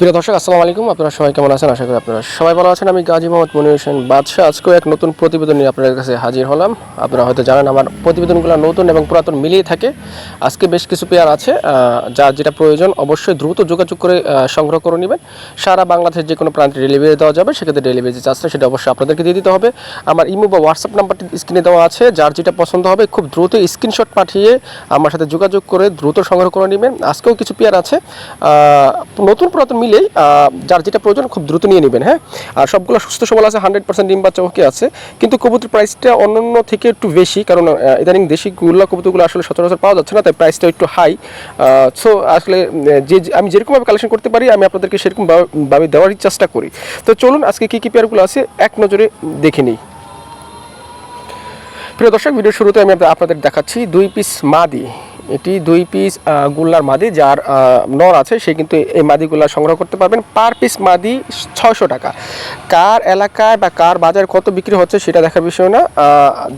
প্রিয় দর্শক, আসসালামু আলাইকুম। আপনারা সবাই কেমন আছেন? আশা করি আপনারা সবাই ভালো আছেন। আমি গাজী মোহাম্মদ মনির হোসেন বাদশাহ। আজকেও এক নতুন প্রতিবেদন নিয়ে আপনাদের কাছে হাজির হলাম। আপনারা হয়তো জানেন, আমার প্রতিবেদনগুলো নতুন এবং পুরাতন মিলিয়ে থাকে। আজকে বেশ কিছু পেয়ার আছে যার যেটা প্রয়োজন অবশ্যই দ্রুত যোগাযোগ করে সংগ্রহ করে নেবেন। সারা বাংলাদেশের যে কোনো প্রান্তে ডেলিভারি দেওয়া যাবে, সেক্ষেত্রে ডেলিভারি যে চার্জটা সেটা অবশ্যই আপনাদেরকে দিয়ে দিতে হবে। আমার ইমো বা হোয়াটসঅ্যাপ নাম্বারটি স্ক্রিনে দেওয়া আছে। যার যেটা পছন্দ হবে, খুব দ্রুত স্ক্রিনশট পাঠিয়ে আমার সাথে যোগাযোগ করে দ্রুত সংগ্রহ করে নেবেন। আজকেও কিছু পেয়ার আছে। নতুন পুরাতন মিলেই যার যেটা প্রয়োজন খুব দ্রুত নিয়ে নেবেন হ্যাঁ? আর সবগুলো সুস্থ সবল আছে হান্ড্রেড পার্সেন্ট ডিম বাচ্চা ওকে আছে। কিন্তু কবুতর প্রাইসটা অন্যান্য থেকে একটু বেশি, কারণ ইদানিং দেশি গুল্লা কবুতরগুলো আসলে সচরাচর পাওয়া যাচ্ছে না, তাই প্রাইসটা একটু হাই সো আসলে যে আমি যেরকমভাবে কালেকশন করতে পারি, আমি আপনাদেরকে সেরকম ভাবে- ভাবে দেওয়ারই চেষ্টা করি। তো চলুন, আজকে কী কী পেয়ারগুলো আছে, এক নজরে দেখে নিই। প্রিয় দর্শক ভিডিওর শুরুতে আমি আপনাদের দেখাচ্ছি দুই পিস মাদি। এটি দুই পিস গুল্লার মাদি, যার নর আছে, সে কিন্তু এই মাদিগুলা সংগ্রহ করতে পারবেন। পার পিস মাদি ছয়শো টাকা। কার এলাকায় বা কার বাজার কত বিক্রি হচ্ছে সেটা দেখার বিষয় না।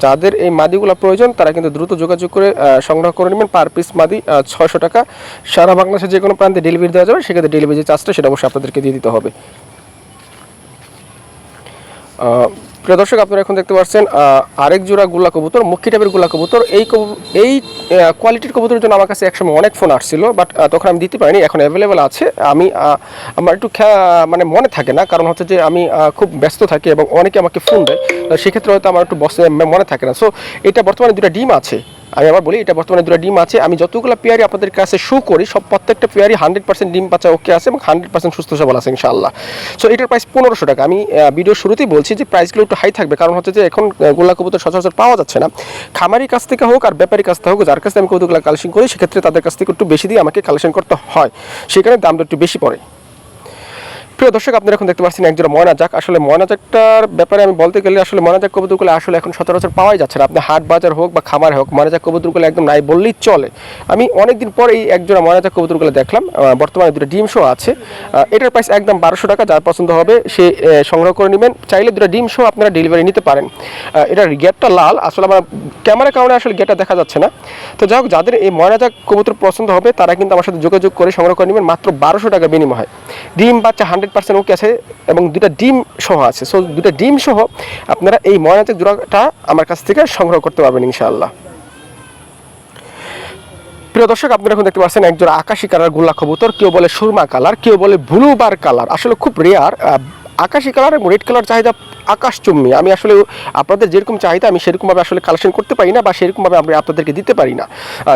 যাদের এই মাদিগুলো প্রয়োজন, তারা কিন্তু দ্রুত যোগাযোগ করে সংগ্রহ করে নেবেন। পার পিস মাদি ছয়শো টাকা। সারা বাংলাদেশের যে কোনো প্রান্তে ডেলিভারি দেওয়া যাবে, সেক্ষেত্রে ডেলিভারি যে চার্জটা, সেটা অবশ্যই আপনাদেরকে দিয়ে দিতে হবে। প্রিয় দর্শক, আপনারা এখন দেখতে পাচ্ছেন আরেক জোড়া গোলা কবুতর মুখী টাইপের গোলা কবুতর। এই এই কোয়ালিটির কবুতরের জন্য আমার কাছে একসময় অনেক ফোন আসছিল বাট তখন আমি দিতে পারিনি, এখন অ্যাভেলেবেল আছে। আমি আমার একটু মানে মনে থাকে না, কারণ হচ্ছে যে আমি খুব ব্যস্ত থাকি এবং অনেকে আমাকে ফোন দেয় সেক্ষেত্রে হয়তো আমার একটু মনে থাকে না। সো এটা বর্তমানে দুটা ডিম আছে। আমি আবার বলি, এটা বর্তমানে দুটো ডিম আছে। আমি যতগুলো পেয়ারি আপনাদের কাছে শো করি, সব প্রত্যেকটা পেয়ারি হান্ড্রেড পার্সেন্ট ডিম বাচ্চা ওকে আছে, এবং হান্ড্রেড পার্সেন্ট সুস্থ সবল আছে, ইনশাআল্লাহ। সো এটার প্রাইস পনেরোশো টাকা। আমি ভিডিও শুরুতেই বলছি যে প্রাইসগুলো একটু হাই থাকবে, কারণ হচ্ছে যে এখন গোলা কবুতর সচরাচর পাওয়া যাচ্ছে না। খামারির কাছ থেকে হোক আর ব্যাপারীর কাছ থেকে হোক, যার কাছে আমি কবুতরগুলো কালেকশন করি, সেক্ষেত্রে তাদের কাছ থেকে একটু বেশি দিয়ে আমাকে কালেকশন করতে হয়। সেখানে দামটা একটু বেশি পড়ে। প্রিয় দর্শক, আপনারা এখন দেখতে পাচ্ছেন একজোড়া ময়না যাক আসলে ময়না যাকটার ব্যাপারে আমি বলতে গেলে আসলে ময়না যাক কবুতরগুলো আসলে এখন সচরাচর পাওয়াই যাচ্ছে না। আপনি হাট বাজার হোক বা খামার হোক ময়না যাক কবুতরগুলো একদম নাই বললেই চলে। আমি অনেকদিন পর এই একজোড়া ময়না যাক কবুতরগুলো দেখলাম। বর্তমানে দুটো ডিম শো আছে। এটার প্রাইস একদম বারোশো টাকা, যার পছন্দ হবে সে সংগ্রহ করে নেবেন। চাইলে দুটো ডিম শো আপনারা ডেলিভারি নিতে পারেন। এটার গেটটা লাল। আসলে আমার ক্যামেরার কারণে আসলে গেটটা দেখা যাচ্ছে না। তো যাই হোক, যাদের এই ময়না যাক কবুতর পছন্দ হবে, তারা কিন্তু আমার সাথে যোগাযোগ করে সংগ্রহ করে নেবেন। মাত্র বারোশো টাকা বিনিময়ে ডিম বাচ্চা হান্ড্রেড পার্সেন্ট ওকে আছে এবং দুটা ডিম সহ আছে। সো দুটা ডিম সহ আপনারা এই ময়নাতে জোড়াটা আমার কাছ থেকে সংগ্রহ করতে পারবেন ইনশাআল্লাহ। প্রিয় দর্শক, আপনারা এখন দেখতে পাচ্ছেন একজোড়া আকাশি কালার গোলা কবুতর, কেউ বলে সুরমা কালার, কেউ বলে ব্লু বার কালার। আসলে খুব রেয়ার আকাশি কালার এবং রেড কালার চাহিদা আকাশ চুম্মি। আমি আসলে আপনাদের যেরকম চাহিদা, আমি সেরকমভাবে আসলে কালেকশন করতে পারি না বা সেরকমভাবে আমি আপনাদেরকে দিতে পারি না।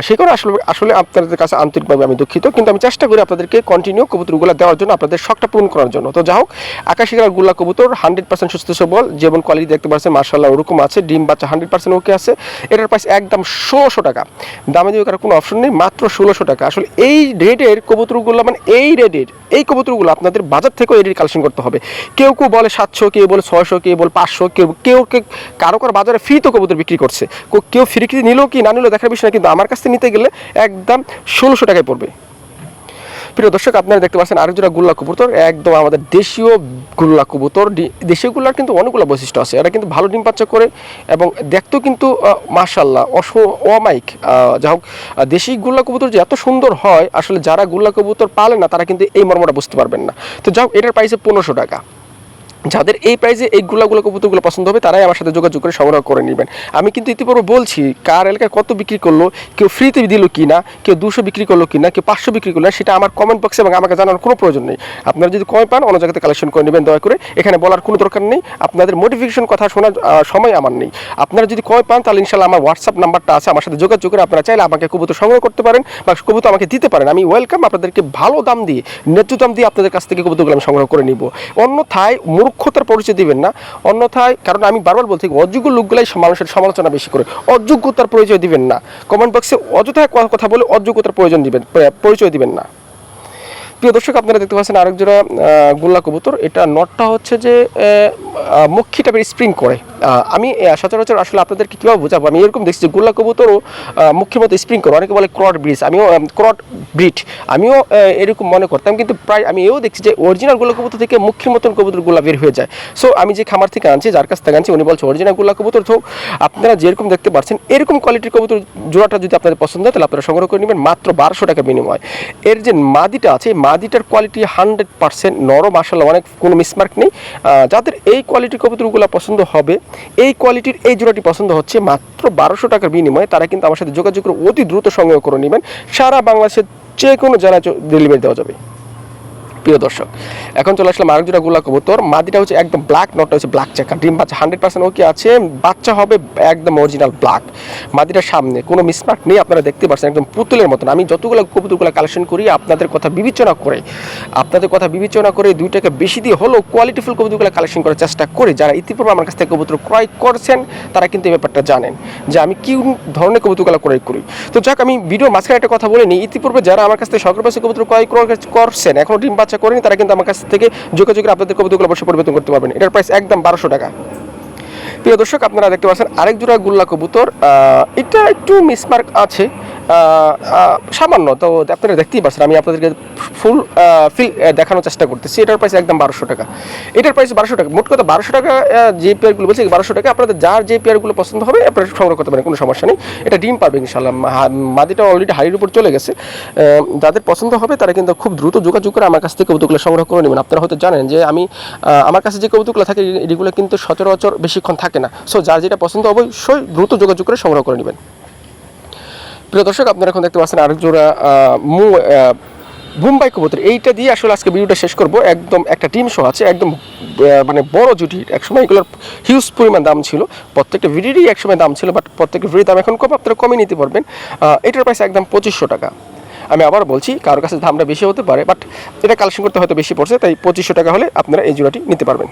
সে কারণে আসলে আসলে আপনাদের কাছে আন্তরিকভাবে আমি দুঃখিত। কিন্তু আমি চেষ্টা করি আপনাদেরকে কন্টিনিউ কবুতরগুলো দেওয়ার জন্য, আপনাদের শখটা পূরণ করার জন্য। তো যাই হোক, আকাশি গুলা কবুতর হান্ড্রেড পার্সেন্ট সুস্থ সবল যেমন কোয়ালিটি দেখতে পাচ্ছেন মার্শাল্লাহ ওরকম আছে, ডিম বাচ্চা হান্ড্রেড পার্সেন্ট ওকে আছে। এটার প্রাইস একদম ষোলোশো টাকা। দামে দিয়ে করার কোনো অপশন নেই, মাত্র ষোলোশো টাকা। আসলে এই রেটের কবুতরগুলো মানে এই রেটের, এই কবুতরগুলো আপনাদের বাজার থেকেও এই রেট কালেকশন করতে হবে। কেউ কেউ বলে সাতশো, কেউ বলে ছয়শো কেউ বলে পাঁচশো, কেউ কেউ কারও কারও বাজারে ফ্রি তো কবুতর বিক্রি করছে। কেউ ফ্রি কি নিলেও কি না নিলেও দেখার বিষয় না, কিন্তু আমার কাছ থেকে নিতে গেলে একদম ষোলোশো টাকায় পড়বে। প্রিয় দর্শক, আপনারা দেখতে পাচ্ছেন আরেক জোড়া গুল্লা কবুতর, একদম আমাদের দেশীয় গুল্লা কবুতর। দেশীয় গুল্লার কিন্তু অনেকগুলো বৈশিষ্ট্য আছে। এরা কিন্তু ভালো ডিম পাচ্চা করে এবং দেখতেও কিন্তু মার্শাল্লাহ অস অমাইক যা হোক দেশি গুল্লা কবুতর যে এত সুন্দর হয়, আসলে যারা গুল্লা কবুতর পালে না, তারা কিন্তু এই মর্মটা বুঝতে পারবেন না। তো যাও এটার প্রাইসে পনেরোশো টাকা। যাদের এই প্রাইজে এই গুলাগুলো কবুতরগুলো পছন্দ হবে, তারাই আমার সাথে যোগাযোগ করে সংগ্রহ করে নেবেন। আমি কিন্তু ইতিপূর্বে বলছি, কার এলাকায় কত বিক্রি করল, কেউ ফ্রিতে দিল কি না কেউ দুশো বিক্রি করল কি না কেউ পাঁচশো বিক্রি করল সেটা আমার কমেন্ট বক্সে এবং আমাকে জানানোর কোনো প্রয়োজন নেই। আপনারা যদি কমে পান, অন্য জায়গাতে কালেকশন করে নেবেন, দয়া করে। এখানে বলার কোনো দরকার নেই, আপনাদের মোটিফিকেশন কথা শোনার সময় আমার নেই। আপনারা যদি কমে পান, তাহলে ইনশাল্লাহ আমার হোয়াটসঅ্যাপ নাম্বারটা আছে, আমার সাথে যোগাযোগ করে আপনারা চাইলে আমাকে কবুতর সংগ্রহ করতে পারেন বা কবুতর আমাকে দিতে পারেন। আমি ওয়েলকাম আপনাদেরকে ভালো দাম দিয়ে, ন্যায্য দাম দিয়ে আপনাদের কাছ থেকে কবুতরগুলো আমি সংগ্রহ করে নিব। অন্যথায় মূর্খতার পরিচয় দিবেন না, অন্যথায়, কারণ আমি বারবার বলছি, অযোগ্য লোকগুলাই মানুষের সমালোচনা বেশি করে, অযোগ্যতার পরিচয় দিবেন না। কমেন্ট বক্সে অযথায় কথা বলে অযোগ্যতার প্রয়োজন দিবেন পরিচয় দিবেন না। প্রিয় দর্শক, আপনারা দেখতে পাচ্ছেন আরেক জোড়া গোল্লা কবুতর। এটা নটটা হচ্ছে যে মক্ষী টাইপের স্প্রিং করে। আমি সচরাচর আসলে আপনাদেরকে কীভাবে বোঝাবো? আমি এরকম দেখছি যে গোল্লা কবুতরও মুখ্যের মতো স্প্রিং করে। অনেকে বলে ক্রড ব্রিজ আমিও ক্রড ব্রিড আমিও এরকম মনে করতাম। কিন্তু প্রায় আমি এও দেখছি যে অরিজিনাল গোল্লা কবুতর থেকে মুখ্যের মতন কবুতরগুলো বের হয়ে যায়। সো আমি যে খামার থেকে আনছি, যার কাছ থেকে আনছি, উনি বলছে অরিজিনাল গোল্লা কবুতর তো আপনারা যেরকম দেখতে পাচ্ছেন, এরকম কোয়ালিটির কবুতর জোড়াটা যদি আপনাদের পছন্দ হয়, তাহলে আপনারা সংগ্রহ করে নেবেন মাত্র বারোশো টাকা বিনিময়। এর যে মাদিটা আছে, এই মাদিটার কোয়ালিটি হান্ড্রেড পার্সেন্ট নরম আসলে অনেক কোনো মিসমার্ক নেই। যাদের এই কোয়ালিটির কবুতরগুলো পছন্দ হবে, এই কোয়ালিটির এই জোড়াটি পছন্দ হচ্ছে মাত্র বারোশো টাকার বিনিময়ে, তারা কিন্তু আমার সাথে যোগাযোগ করে অতি দ্রুত সংগ্রহ করে নেবেন। সারা বাংলাদেশের যে কোনো জেলায় ডেলিভারি দেওয়া যাবে। প্রিয় দর্শক। এখন চলে আসলাম আরেক জোড়া গোলা কবুতর। মাদিটা হচ্ছে একদম ব্ল্যাক নটটা হচ্ছে ব্ল্যাক চেকার ডিম বাচ্চা হান্ড্রেড পার্সেন্ট ওকে আছে। বাচ্চা হবে একদম অরিজিনাল ব্ল্যাক মাদিটার সামনে, কোনো মিসমার্ক নেই, আপনারা দেখতে পাচ্ছেন, একদম পুতুলের মতন। আমি যতগুলো কবুতরগুলো কালেকশন করি, আপনাদের কথা বিবেচনা করে, আপনাদের কথা বিবেচনা করে দুইটাকে বেশি দিয়ে হলেও কোয়ালিটিফুল কবুতরগুলো কালেকশন করার চেষ্টা করি। যারা ইতিপূর্বে আমার কাছ থেকে কবুতর ক্রয় করছেন, তারা কিন্তু এই ব্যাপারটা জানেন যে আমি কি ধরনের কবুতরগুলো ক্রয় করি। তো যাক, আমি ভিডিও মাঝখানে একটা কথা বলে নিই। ইতিপূর্বে যারা আমার কাছ থেকে সকল পাশে কবুতর ক্রয় করছেন, এখনও ডিম বাচ্চা করেনি, তারা কিন্তু আমার কাছ থেকে যোগাযোগের আপনাদের কবিতাগুলো অবশ্যই পরিবর্তন করতে পারবেন। এটার প্রাইস একদম বারোশো টাকা। প্রিয় দর্শক, আপনারা দেখতে পাচ্ছেন আরেক জোড়া গুল্লা কবুতর। এটা একটু মিসমার্ক আছে। সামান্য, তো আপনারা দেখতেই পাচ্ছেন, আমি আপনাদেরকে ফুল ফিল দেখানোর চেষ্টা করতেছি। এটার প্রাইস একদম বারোশো টাকা। এটার প্রাইস বারোশো টাকা। মোট কথা বারোশো টাকা যে পেয়ারগুলো বলছি, বারোশো টাকা, আপনাদের যার যে পেয়ারগুলো পছন্দ হবে, আপনারা সংগ্রহ করতে পারেন, কোনো সমস্যা নেই। এটা ডিম পাবে ইনশাল্লাহ মাদিটা অলরেডি হাড়ির উপর চলে গেছে। যাদের পছন্দ হবে, তারা কিন্তু খুব দ্রুত যোগাযোগ করে আমার কাছ থেকে কবুতরগুলো সংগ্রহ করে নেবেন। আপনারা হয়তো জানেন যে আমি আমার কাছে যে কবুতরগুলো থাকে, এগুলো কিন্তু সচরাচর বেশিক্ষণ থাকে না। সো যার যেটা পছন্দ, অবশ্যই দ্রুত যোগাযোগ করে সংগ্রহ করে নেবেন। প্রিয় দর্শক, আপনারা এখন দেখতে পাচ্ছেন আরেক জোড়া মু মুম্বাই কবুতর। এইটা দিয়ে আসলে আজকে ভিডিওটা শেষ করব। একদম একটা টিম শো আছে, একদম মানে বড় জুটি। একসময় এগুলোর হিউজ পরিমাণ দাম ছিল। প্রত্যেকটা ভিডিওরই একসময় দাম ছিল বাট প্রত্যেকটা ভিডিও দাম এখন কম, আপনারা কমে নিতে পারবেন। এটার প্রাইস একদম পঁচিশশো টাকা। আমি আবার বলছি, কারোর কাছে দামটা বেশি হতে পারে বাট এটা কালেকশন করতে হয়তো বেশি পড়ছে, তাই পঁচিশশো টাকা হলে আপনারা এই জোড়াটি নিতে পারবেন।